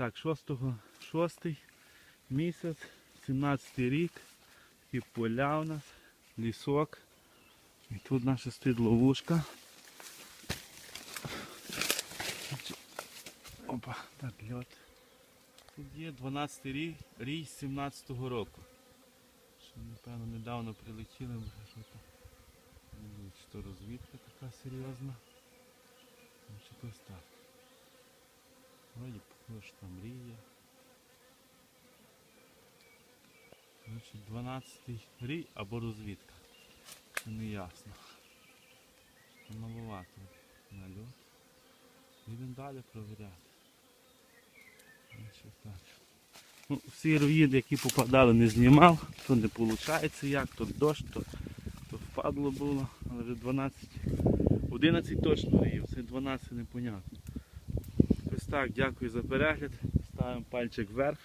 Так, 6, 6 місяць, 17 рік, і поля у нас, лісок. І тут наша стоїть ловушка. Опа, так, льот. Тут є 12 рік, рій 17-го року. Що, напевно, недавно прилетіли, бо що там. Чи то розвідка така серйозна. Чи ось так. Похоже, там мрія. Значить, 12 рій або розвідка. Це не ясно. Що маловато нальот. Будемо далі провіряти. Значить, так. Ну, всі руїни, які попадали, не знімав, то не виходить як, то дощ, то, то впадло було, але вже 12, 11 точно рів, це 12 непонятно. Так, дякую за перегляд. Ставимо пальчик вверх.